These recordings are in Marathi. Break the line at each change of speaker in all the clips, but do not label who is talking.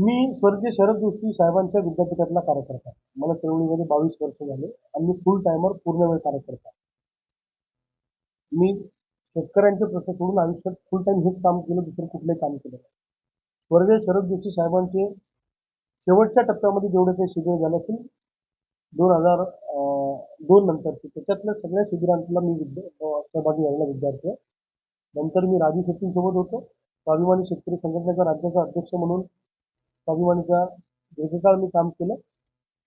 मी स्वर्गीय शरद जोशी साहेबांच्या विद्यापीठातला कार्यकर्ता. मला चळवळीमध्ये बावीस वर्ष झाले आणि मी फुल टायमर पूर्ण वेळ कार्यकर्ता. मी शेतकऱ्यांचे प्रश्न सोडून आयुष्यात फुल टाइम हेच काम केलं दुसरं कुठलंही काम केलं नाही. स्वर्गीय शरद जोशी साहेबांचे शेवटच्या टप्प्यामध्ये जेवढे काही शिबिर झाले असतील दोन हजार दोन नंतरचे त्याच्यातल्या सगळ्या शिबिरांतला मी विद्या सहभागी झालेला विद्यार्थी आहे. नंतर मी राजू शेट्टींसोबत होतो. स्वाभिमानी शेतकरी संघटनेचा राज्याचा अध्यक्ष म्हणून स्वाभिमानीचा दीर्घकाळ मी काम केलं.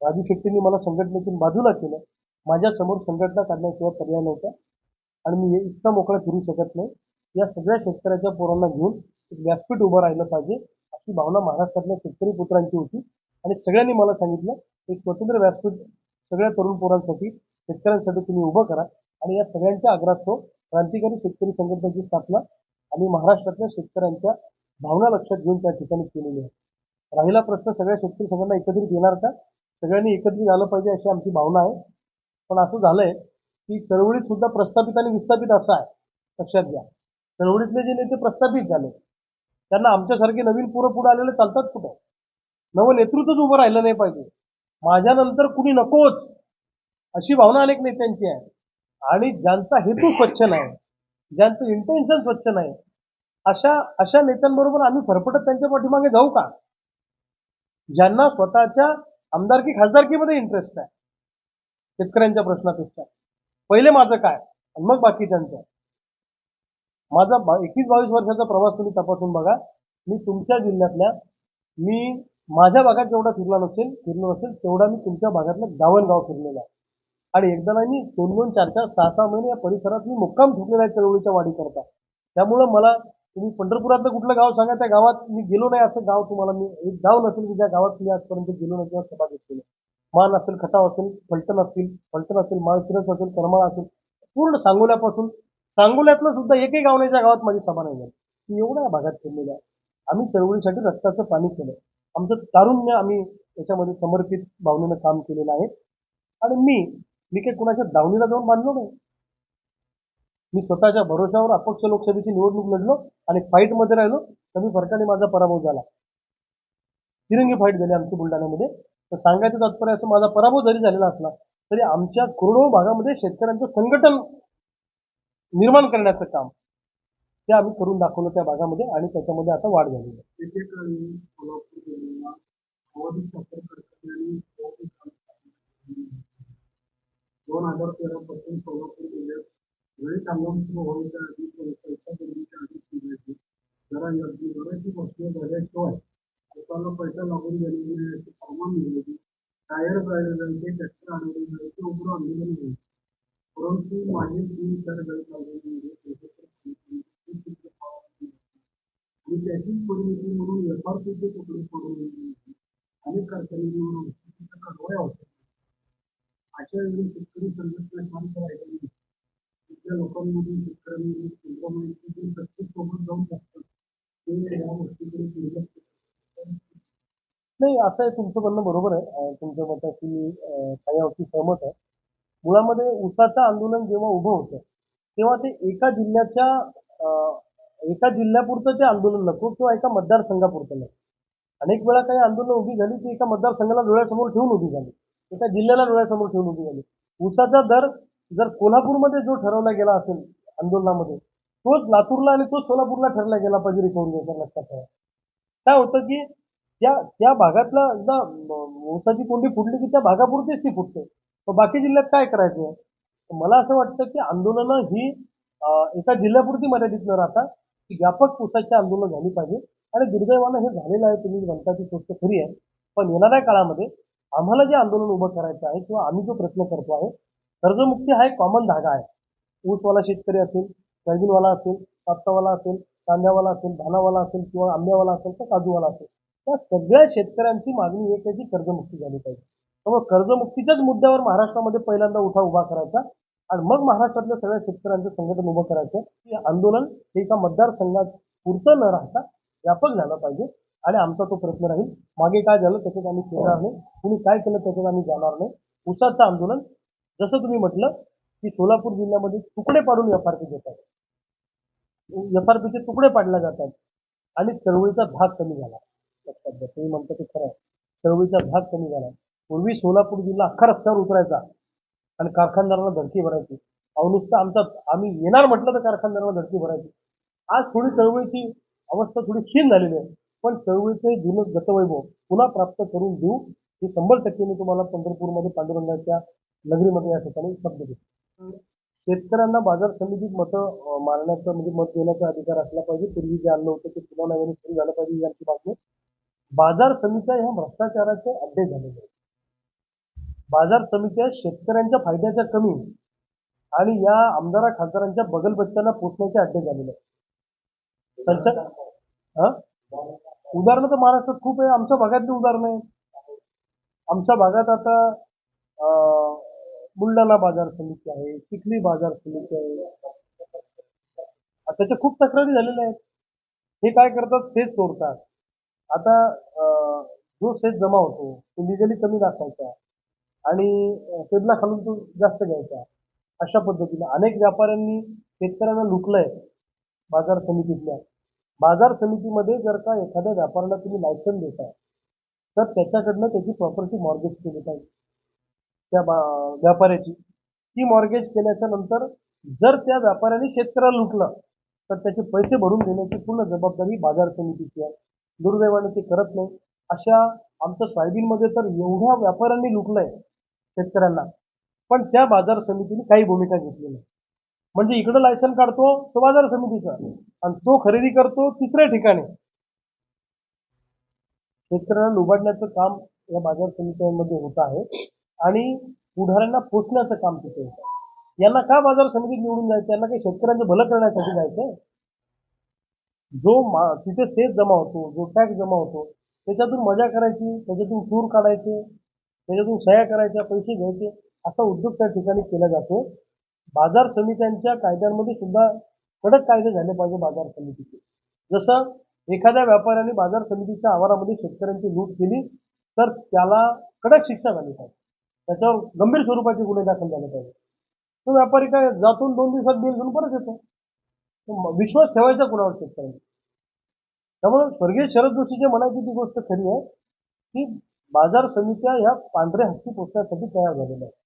राजू शेट्टींनी मला संघटनेतून बाजूला केलं. माझ्यासमोर संघटना काढण्याशिवाय पर्याय नव्हता. आणि मी हे इतका मोकळा फिरू शकत नाही. या सगळ्या शेतकऱ्याच्या पोरांना घेऊन एक व्यासपीठ उभं राहिलं पाहिजे अशी भावना महाराष्ट्रातल्या शेतकरी पुत्रांची होती. आणि सगळ्यांनी मला सांगितलं एक स्वतंत्र व्यासपीठ सगळ्या तरुण पोरांसाठी शेतकऱ्यांसाठी तुम्ही उभं करा. आणि या सगळ्यांच्या आग्रहास्तव क्रांतिकारी शेतकरी संघटनेची स्थापना आणि महाराष्ट्रातल्या शेतकऱ्यांच्या भावना लक्षात घेऊन त्या ठिकाणी केलेली आहे. राहिला प्रश्न सगळ्या शेतकरी सगळ्यांना एकत्रित येणार का? सगळ्यांनी एकत्रित झालं पाहिजे अशी आमची भावना आहे. पण असं झालंय की चळवळीत सुद्धा प्रस्थापित आणि विस्थापित असं आहे. लक्षात घ्या. चळवळीतले जे नेते प्रस्थापित झाले त्यांना आमच्यासारखे नवीन पुरं पुढे आलेले चालतात कुठं? नवं नेतृत्वच उभं राहिलं नाही पाहिजे. माझ्यानंतर कुणी नकोच अशी भावना अनेक नेत्यांची आहे. आणि ज्यांचा हेतू स्वच्छ नाही ज्यांचं इंटेन्शन स्वच्छ नाही अशा अशा नेत्यांबरोबर आम्ही फरफटत त्यांच्या पाठीमागे जाऊ का? ज्यांना स्वतःच्या आमदारकी खासदारकीमध्ये इंटरेस्ट आहे. शेतकऱ्यांच्या प्रश्नापेक्षा. पहिले माझं काय? आणि मग बाकीच्यांचं. माझा एकवीस बावीस वर्षाचा प्रवास तुम्ही तपासून बघा. मी तुमच्या जिल्ह्यातल्या मी माझ्या भागात जेवढा फिरला नसेल फिरलो नसेल तेवढा मी तुमच्या भागातलं गावनगाव फिरलेला आहे. आणि एकदा नाही मी दोन दोन चार चार सहा सहा महिने या परिसरात मी मुक्काम ठोकलेला आहे चळवळीच्या वाढी करता त्यामुळं मला तुम्ही पंढरपुरातलं कुठलं गाव सांगा त्या गावात मी गेलो नाही असं गाव तुम्हाला मी एक गाव नसेल की ज्या गावात मी आजपर्यंत गेलो नाही किंवा सभा घेतलेली मान असेल खटाव असेल फलटण असतील फलटण असेल माळशिरस असेल करमाळा असेल पूर्ण सांगोल्यापासून सांगोल्यातलं सुद्धा एकही गाव नाही ज्या गावात माझी सभा नाही झाली. मी एवढ्या भागात फिरलेल्या आहे. आम्ही चळवळीसाठी रक्ताचं पाणी केलं. आमचं तारुण्य आम्ही याच्यामध्ये समर्पित भावनेनं काम केलेलं आहे. आणि मी मी काही कुणाच्या दावणीला जाऊन बांधलो नाही. मी स्वतःच्या भरोशावर अपक्ष लोकसभेची निवडणूक लढलो आणि फाईटमध्ये राहिलो कमी फरकाने माझा पराभव झाला. तिरंगी फाईट झाली आमची बुलढाण्यामध्ये. तर सांगायचं तात्पर्य असं माझा पराभव जरी झालेला असला तरी आमच्या कोरडो भागामध्ये शेतकऱ्यांचं संघटन निर्माण करण्याचं काम ते आम्ही करून दाखवलं त्या भागामध्ये आणि त्याच्यामध्ये आता वाढ झालेली आहे
एकेकाळी सोलापूर जिल्ह्याला अवधी साखर कारखान्याने बहुत काम केले. दोन हजार तेरा पासून सोलापूर जिल्ह्यात गणित हंगाम सुरू होण्याच्या आधी पैसा देण्याच्या आधी जिल्ह्याची जरा अगदी बऱ्याचशी वर्ष झाल्याशिवाय स्वतःला पैसा लागून गेलेली नाही अशी कामं मिळाली टायर जाळले ट्रॅक्टर आणले जायचे उघडं आंदोलन होईल परंतु मागील तीन चार गणित आंदोलनामध्ये पैशाचं खूप खूप प्रभाव आणि त्याचीच परिणती म्हणून एफ आर पीचे तुकडे पडून गेले. अनेक कारखान्यांनी म्हणून वस्तूचा कारवाया होत्या अशा वेळी शेतकरी संघटना शांत राहिली नाही. तिथल्या लोकांमधून शेतकऱ्यांमधून केंद्रामध्ये जे प्रत्येक सोबत जाऊन बसतात ते या गोष्टीकडे दुर्लक्ष
नाही असं आहे तुमचं म्हणणं बरोबर आहे तुमच्या मताशी काही अंशी सहमत आहे मुळामध्ये उसाचं आंदोलन जेव्हा उभं होतं तेव्हा ते एका जिल्ह्याच्या एका जिल्ह्यापुरतं ते आंदोलन नको किंवा एका मतदारसंघापुरतं नको अनेक वेळा काही आंदोलन उभी झाली ती एका मतदारसंघाला डोळ्यासमोर ठेवून उभी झाली एका जिल्ह्याला डोळ्यासमोर ठेवून उभी झाली उसाचा दर जर कोल्हापूरमध्ये जो ठरवला गेला असेल आंदोलनामध्ये तोच लातूरला आणि तोच सोलापूरला ठरला गेला पाहिजे रिकव्हरी जर लक्षात ठेवा. काय होतं की त्या त्या भागातला एकदा ऊसाची कोंडी फुटली की त्या भागापुरतीच ती फुटते. मग बाकी जिल्ह्यात काय करायचं? मला असं वाटतं की आंदोलनं ही एका जिल्ह्यापुरती मर्यादित न राहता की व्यापक ऊसाची आंदोलन झाली पाहिजे. आणि दुर्दैवानं हे झालेलं आहे तुम्ही म्हणता ती गोष्ट खरी आहे. पण येणाऱ्या काळामध्ये आम्हाला जे आंदोलन उभं करायचं आहे किंवा आम्ही जो प्रयत्न करतो आहे कर्जमुक्ती हा एक कॉमन धागा आहे. ऊसवाला शेतकरी असेल सोयाबीनवाला असेल कापसावाला असेल कांद्यावाला असेल धानावाला असेल किंवा आंब्यावाला असेल तर काजूवाला असेल. त्या सगळ्या शेतकऱ्यांची मागणी एक आहे की कर्जमुक्ती झाली पाहिजे. त्यामुळे कर्जमुक्तीच्याच मुद्द्यावर महाराष्ट्रामध्ये पहिल्यांदा उठा उभा करायचा आणि मग महाराष्ट्रातल्या सगळ्या शेतकऱ्यांचं संघटन उभं करायचं की आंदोलन हे एका मतदारसंघात पुरतं न राहता व्यापक झालं पाहिजे आणि आमचा तो प्रयत्न राहील. मागे काय झालं त्याच्यात आम्ही फिरणार नाही. कुणी काय केलं त्याच्यात आम्ही जाणार नाही. उसाचं आंदोलन जसं तुम्ही म्हटलं की सोलापूर जिल्ह्यामध्ये तुकडे पाडून एफ आर पी देतात एफ आर पीचे तुकडे पाडले जातात आणि चळवळीचा भाग कमी झाला. लक्षात घ्या तुम्ही म्हणता ते खरं आहे. चळवळीचा भाग कमी झाला. पूर्वी सोलापूर जिल्हा अख्खा रस्त्यावर उतरायचा आणि कारखानदारांना धडकी भरायची. अहो नुसतं आमचा आम्ही येणार म्हटलं तर कारखानदारांना धडकी भरायची. आज थोडी चळवळीची अवस्था थोडी क्षीण झालेली आहे. पण चळवळीचे जुनं गतवैभव पुन्हा प्राप्त करून देऊ हे शंभर टक्के मी तुम्हाला पंढरपूरमध्ये पांडुरंगाच्या नगरीमध्ये या ठिकाणी शब्द देतो शेतकऱ्यांना बाजार समितीत मतं मारण्याचं म्हणजे मत देण्याचा अधिकार असला पाहिजे. पूर्वी जे आणलं होतं ते पुन्हा नव्याने सुरू झालं पाहिजे आमची मागणी. बाजार समित्या ह्या भ्रष्टाचाराचे अड्डे झालेले आहेत. बाजार समित्या शेतकऱ्यांच्या फायद्याच्या कमी आणि या आमदारा खासदारांच्या बगलबच्च्यांना पोचण्याचे अड्डे झालेले आहेत. हा? उदाहरणं तर महाराष्ट्रात खूप आहे. आमच्या भागातली उदाहरणं आहेत. आमच्या भागात आता बुलढाणा बाजार समिती आहे चिखली बाजार समिती आहे. आता त्याच्या खूप तक्रारी झालेल्या आहेत. हे काय करतात? सेज चोरतात आता जो सेज जमा होतो तो लिगली कमी दाखवायचा आणि अं, टेबला खालून तो जास्त घ्यायचा. अशा पद्धतीने अनेक व्यापाऱ्यांनी शेतकऱ्यांना लुकलंय बाजार समितीतल्या. बाजार समितीमध्ये जर का एखाद्या व्यापाऱ्याला तुम्ही लायसन देताय तर त्याच्याकडनं त्याची प्रॉपर्टी मॉर्गेज केली पाहिजे. त्या व्यापाऱ्याची. ती मॉर्गेज केल्याच्यानंतर जर त्या व्यापाऱ्याने शेतकऱ्याला लुटलं तर त्याचे पैसे भरून देण्याची पूर्ण जबाबदारी बाजार समितीची आहे. दुर्दैवाने ते करत नाही. अशा आमच्या सोयाबीनमध्ये तर एवढ्या व्यापाऱ्यांनी लुटलंय शेतकऱ्यांना. पण त्या बाजार समितीने काही भूमिका घेतली नाही. म्हणजे इकडं लायसन काढतो तो बाजार समितीचा. आणि तो खरेदी करतो तिसऱ्या ठिकाणी. शेतकऱ्यांना लुबाडण्याचं काम या बाजार समित्यांमध्ये होत आहे. आणि पुढाऱ्यांना पोचण्याचं काम तिथे होतं. यांना का बाजार समितीत निवडून जायचं? यांना काही शेतकऱ्यांचं भलं करण्यासाठी जायचंय? जो मा तिथे सेस जमा होतो जो टॅक्स जमा होतो त्याच्यातून मजा करायची त्याच्यातून टूर काढायचे त्याच्यातून सह्या करायच्या पैसे घ्यायचे असा उद्योग त्या ठिकाणी केला जातो. बाजार समित्यांच्या कायद्यांमध्ये सुद्धा कडक कायदे झाले पाहिजे बाजार समितीचे. जसं एखाद्या व्यापाऱ्याने बाजार समितीच्या आवारामध्ये शेतकऱ्यांची लूट केली तर त्याला कडक शिक्षा झाली पाहिजे. त्याच्यावर गंभीर स्वरूपाचे गुन्हे दाखल झाले पाहिजे तो व्यापारी काय जातून दोन दिवसात बिल घेऊन परत येतो? विश्वास ठेवायचा कुणावर शेतकऱ्यांनी त्यामुळे स्वर्गीय शरद जोशी जे म्हणायची ती गोष्ट खरी आहे की बाजार समित्या ह्या पांढरे हत्ती पोचण्यासाठी तयार झालेल्या आहेत.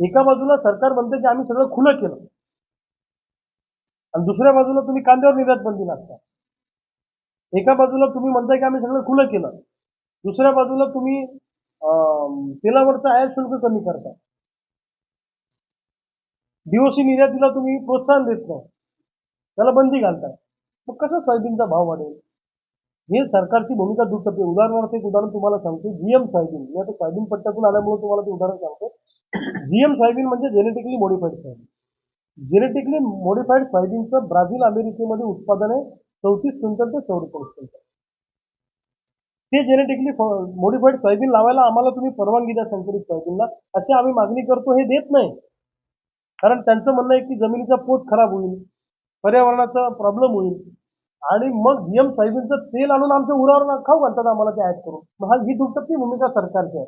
एका बाजूला सरकार म्हणते की आम्ही सगळं खुलं केलं. आणि दुसऱ्या बाजूला तुम्ही कांद्यावर निर्यात बंदी लागता एका बाजूला तुम्ही म्हणताय की आम्ही सगळं खुलं केलं. दुसऱ्या बाजूला तुम्ही तेलावरचं आयात शुल्क कमी करता. डीओसी निर्यातीला तुम्ही प्रोत्साहन देत नाही. त्याला बंदी घालताय मग कसं सोयाबीनचा भाव वाढेल? हे सरकारची भूमिका दुटप्पी. उदाहरणार्थ एक उदाहरण तुम्हाला सांगतो. GM soybean. मी आता सोयाबीन पट्ट्यातून आल्यामुळे तुम्हाला ते उदाहरण सांगतो. जीएम सोयाबीन म्हणजे genetically modified soybean genetically modified सोयाबीनचं ब्राझील अमेरिकेमध्ये उत्पादन आहे. चौतीस क्विंटल ते चौवेचाळीस क्विंटल. ते जेनेटिकली मॉडिफाईड सोयाबीन लावायला आम्हाला तुम्ही परवानगी द्या संकरित सोयाबीनला अशी आम्ही मागणी करतो हे देत नाही. कारण त्यांचं म्हणणं आहे की जमिनीचा पोत खराब होईल पर्यावरणाचा प्रॉब्लेम होईल. आणि मग जीएम सोयाबीनचं तेल आणून आमच्या उरावर खाऊ घालतात आम्हाला ते ऍड करून. मग हा ही दुटप्पी भूमिका सरकारची आहे.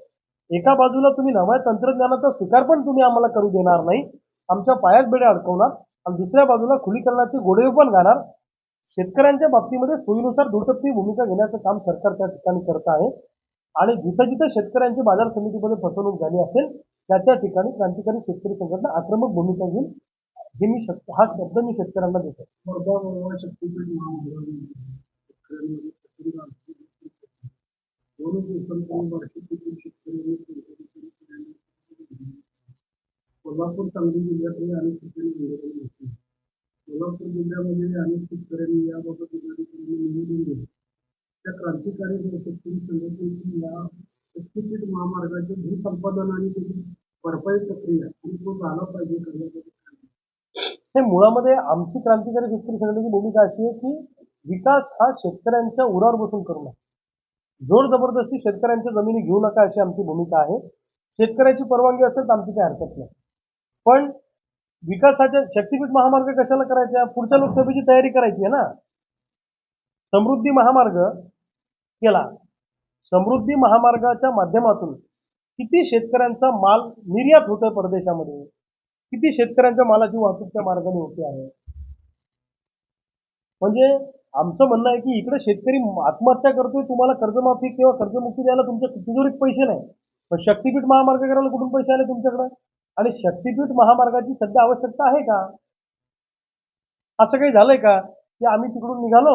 एका बाजूला तुम्ही नव्या तंत्रज्ञानाचा स्वीकार पण तुम्ही आम्हाला करू देणार नाही. आमच्या पायात बेड्या अडकवणार. आणि दुसऱ्या बाजूला खुलीकरणाचे गोडे पण घालणार. शेतकऱ्यांच्या बाबतीमध्ये सोयीनुसार दुटप्पी भूमिका घेण्याचं काम सरकार त्या ठिकाणी करत आहे. आणि जिथं जिथं शेतकऱ्यांची बाजार समितीमध्ये फसवणूक झाली असेल त्या त्या ठिकाणी क्रांतिकारी शेतकरी संघटना आक्रमक भूमिका घेईल हे मी शब्द हा शब्द मी शेतकऱ्यांना देतो.
कोल्हापूर सांगली जिल्ह्यातही अनेक ठिकाणी सोलापूर जिल्ह्यामध्ये अनेक शेतकऱ्यांनी याबाबत निवेदन दिले त्या क्रांतिकारी शेतकरी संघटनेची या शक्तीपीठ महामार्गाचे भूसंपादन आणि त्याची भरपाई प्रक्रिया आणि तो झाला पाहिजे करण्यासाठी
मुळामध्ये आमची क्रांतिकारी शेतकरी संघटनेची भूमिका अशी आहे की विकास हा शेतकऱ्यांच्या उरावर बसून करू नका. जोर जबरदस्ती शेतकऱ्यांच्या जमिनी घेऊ नका अशी आमची भूमिका आहे. शेतकऱ्याची परवानगी असेल तर आमची काही हरकत नाही. पण विकासाच्या शक्तीपीठ महामार्ग कशाला करायचा? पुढच्या लोकसभेची तयारी करायची आहे ना? समृद्धी महामार्ग केला. समृद्धी महामार्गाच्या माध्यमातून किती शेतकऱ्यांचा माल निर्यात होतोय परदेशामध्ये? किती शेतकऱ्यांच्या मालाची वाहतूक त्या मार्गाने होते आहे? म्हणजे आमचं म्हणणं आहे की इकडे शेतकरी आत्महत्या करतोय तुम्हाला कर्जमाफी किंवा कर्जमुक्ती द्यायला तुमच्या तिजोरीत पैसे नाही. पण शक्तीपीठ महामार्ग करायला कुठून पैसे आले तुमच्याकडे? आणि शक्तीपीठ महामार्गाची सध्या आवश्यकता आहे का? असं काही झालंय का की आम्ही तिकडून निघालो?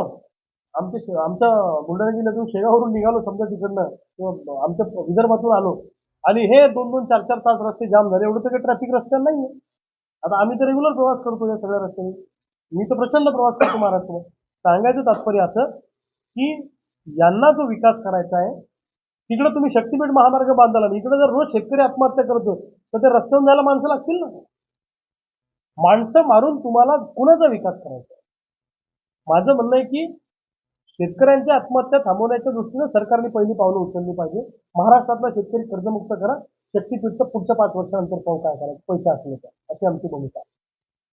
आमच्या आमच्या बुलढाणा जिल्ह्यातून शेगावरून निघालो समजा तिकडनं. किंवा आमच्या विदर्भातून आलो. आणि हे दोन दोन चार चार तास रस्ते जाम झाले. एवढं तर काही ट्रॅफिक रस्त्यावर नाहीये. आता आम्ही तर रेग्युलर प्रवास करतो या सगळ्या रस्त्याने. मी तर प्रचंड प्रवास करतो महाराष्ट्रात सांगायचं तात्पर्य असं की यांना जो विकास करायचा आहे तिकडे तुम्ही शक्तीपीठ महामार्ग बांधाल आणि इकडे जर रोज शेतकरी आत्महत्या करतो तर ते रस्त्यावर जायला माणसं लागतील ना? माणसं मारून तुम्हाला कुणाचा विकास करायचा? माझं म्हणणं आहे की शेतकऱ्यांच्या आत्महत्या थांबवण्याच्या दृष्टीनं सरकारने पहिली पावलं उचलली पाहिजे. महाराष्ट्रातला शेतकरी कर्जमुक्त करा. शक्तीपीठचं पुढच्या पाच वर्षानंतर पाहू काय करायचं? पैसे असले तर. अशी आमची भूमिका